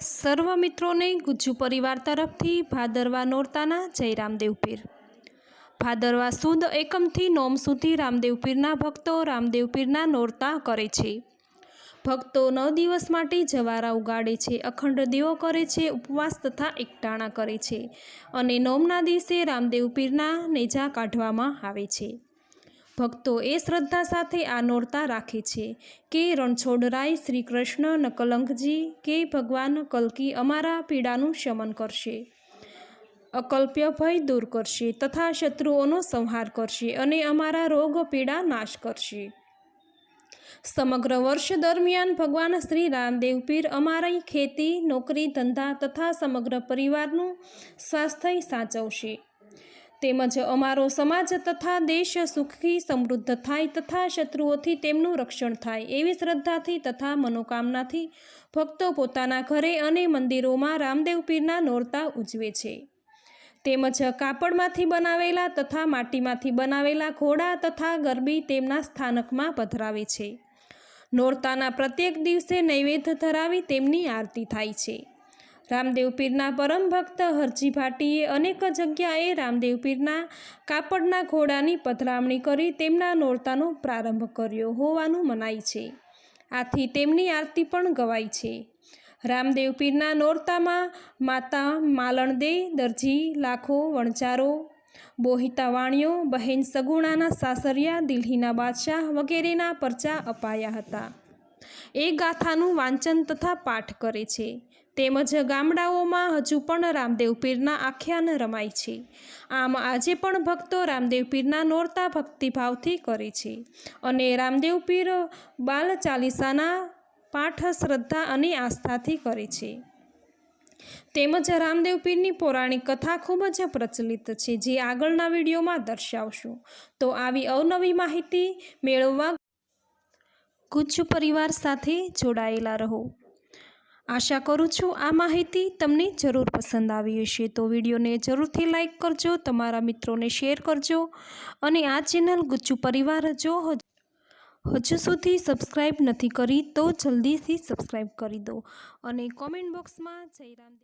સર્વ મિત્રોને ગુજ્જુ પરિવાર તરફથી ભાદરવા નોરતાના જય રામદેવ પીર ભાદરવા સુદ એકમથી નોમ સુધી રામદેવ પીરના ભક્તો રામદેવ પીરના નોરતા કરે છે. ભક્તો નવ દિવસ માટે જવારા ઉગાડે છે, અખંડ દીવો કરે છે, ઉપવાસ તથા એકટાણા કરે છે અને નોમના દિવસે રામદેવ પીરના નેજા કાઢવામાં આવે છે. ભક્તો એ શ્રદ્ધા સાથે આ નોરતા રાખે છે. કે રણછોડરાય શ્રી કૃષ્ણ નકલંકજી, કે ભગવાન કલ્કી અમારા પીડાનું શમન કરશે. અકલ્પ્ય ભય દૂર કરશે, તથા શત્રુઓનો સંહાર કરશે અને અમારા રોગ પીડા નાશ કરશે. સમગ્ર વર્ષ દરમિયાન ભગવાન શ્રી રામદેવ પીર અમારી ખેતી, નોકરી, ધંધા તથા સમગ્ર પરિવારનું સ્વાસ્થ્ય સાચવશે. તેમજ અમારો સમાજ તથા દેશ સુખી, સમૃદ્ધ થાય તથા શત્રુઓથી તેમનું રક્ષણ થાય એવી શ્રદ્ધાથી તથા મનોકામનાથી ભક્તો પોતાના ઘરે અને મંદિરોમાં રામદેવ પીરના નોરતા ઉજવે છે. તેમજ કાપડમાંથી બનાવેલા તથા માટીમાંથી બનાવેલા ઘોડા તથા ગરબી તેમના સ્થાનકમાં પધરાવે છે. નોરતાના પ્રત્યેક દિવસે નૈવેદ્ય ધરાવી તેમની આરતી થાય છે. રામદેવ પીરના પરમ ભક્ત હરજી ભાટીએ અનેક જગ્યાએ રામદેવ પીરના કાપડના ઘોડાની પધરામણી કરી તેમના નોરતાનો પ્રારંભ કર્યો હોવાનું મનાય છે. આથી તેમની આરતી પણ ગવાય છે. રામદેવ પીરના નોરતામાં માતા માલણદે દરજી, લાખો વણચારો બોહિતા વાણીઓ, બહેન સગુણાના સાસરિયા, દિલ્હીના બાદશાહ વગેરેના પરચા અપાયા હતા. એ ગાથાનું વાંચન તથા પાઠ કરે છે. તેમજ ગામડાઓમાં હજુ પણ રામદેવ પીરના આખ્યાન રમાય છે. આમ આજે પણ ભક્તો રામદેવ પીરના નોરતા ભક્તિભાવથી કરે છે અને રામદેવ પીર બાલ ચાલીસાના પાઠ શ્રદ્ધા અને આસ્થાથી કરે છે. તેમજ રામદેવ પીરની પૌરાણિક કથા ખૂબ જ પ્રચલિત છે, જે આગળના વિડીયોમાં દર્શાવશું. તો આવી અવનવી માહિતી મેળવવા ગુજ્જુ પરિવાર સાથે જોડાયેલા રહો. આશા કરું છું આ માહિતી તમને જરૂર પસંદ આવી હશે. તો વિડીયોને જરૂરથી લાઇક કરજો, તમારા મિત્રોને શેર કરજો અને આ ચેનલ ગુજ્જુ પરિવાર જો હજુ સુધી સબસ્ક્રાઈબ નથી કરી તો જલ્દીથી સબસ્ક્રાઈબ કરી દો અને કોમેન્ટ બોક્સમાં જય રામદેવ.